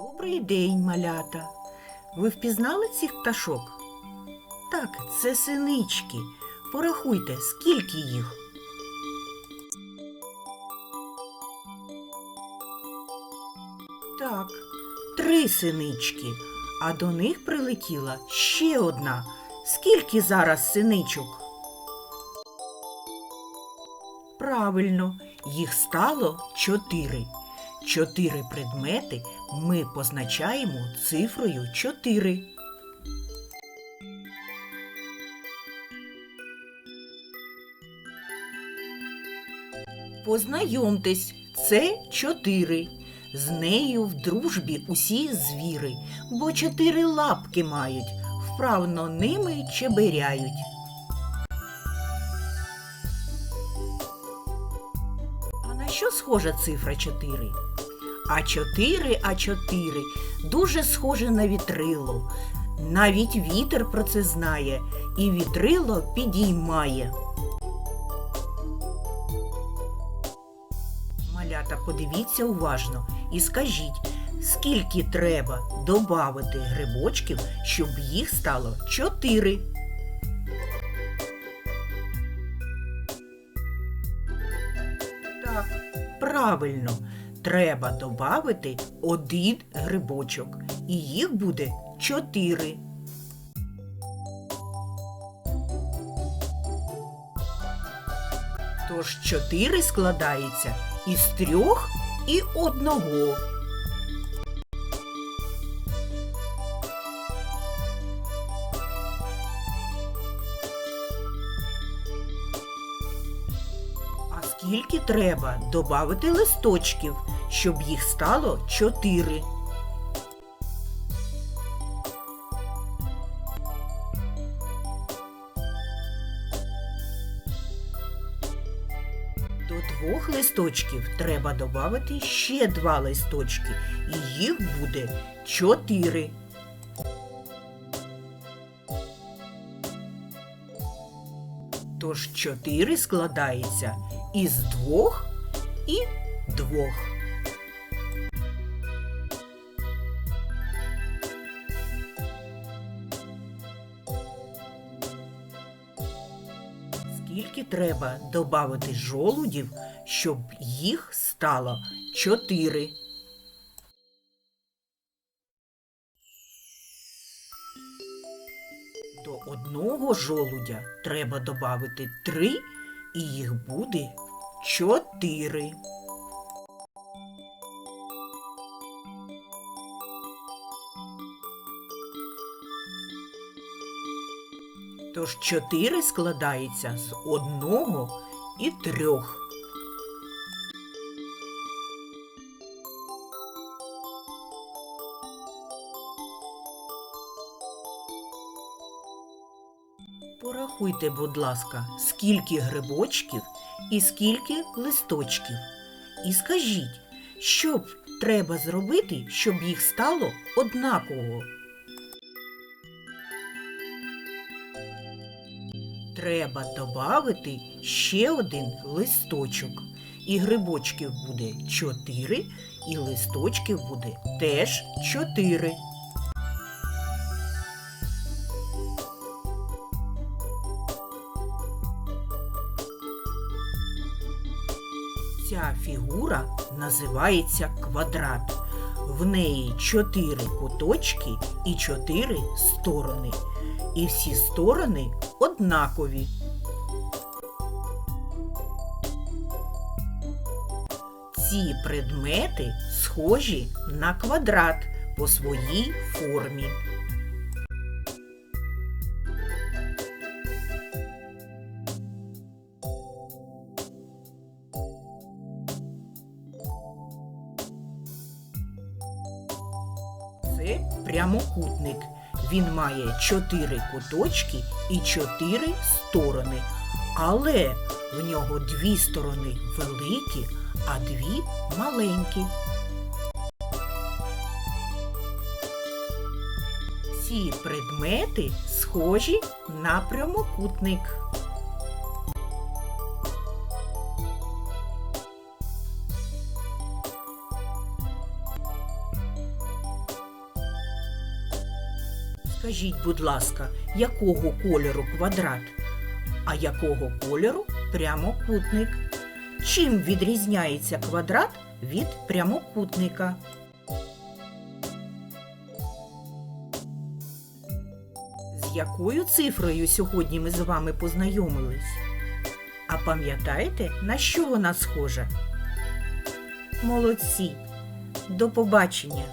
Добрий день, малята. Ви впізнали цих пташок? Так, це синички. Порахуйте, скільки їх. Так, три синички, а до них прилетіла ще одна. Скільки зараз синичок? Правильно, їх стало чотири. Чотири предмети ми позначаємо цифрою 4. Познайомтесь, це чотири. З нею в дружбі усі звіри, бо чотири лапки мають, вправно ними чеберяють. Що схожа цифра 4? А 4, а 4 дуже схоже на вітрило. Навіть вітер про це знає і вітрило підіймає. Малята, подивіться уважно і скажіть, скільки треба додати грибочків, щоб їх стало 4? Правильно. Треба додати один грибочок, і їх буде чотири. Тож чотири складається із трьох і одного. Скільки треба додати листочків, щоб їх стало чотири? До двох листочків треба додати ще два листочки, і їх буде чотири. Тож чотири складається із двох і двох. Скільки треба додати жолудів, щоб їх стало чотири? До одного жолудя треба додати три, і їх буде чотири. Тож чотири складається з одного і трьох. Порахуйте, будь ласка, скільки грибочків і скільки листочків. І скажіть, що б треба зробити, щоб їх стало однаково. Треба додати ще один листочок. І грибочків буде 4, і листочків буде теж 4. Ця фігура називається квадрат. В неї чотири куточки і чотири сторони. І всі сторони однакові. Ці предмети схожі на квадрат по своїй формі. Це прямокутник. Він має чотири куточки і чотири сторони. Але в нього дві сторони великі, а дві маленькі. Ці предмети схожі на прямокутник. Скажіть, будь ласка, якого кольору квадрат? А якого кольору прямокутник? Чим відрізняється квадрат від прямокутника? З якою цифрою сьогодні ми з вами познайомились? А пам'ятаєте, на що вона схожа? Молодці! До побачення!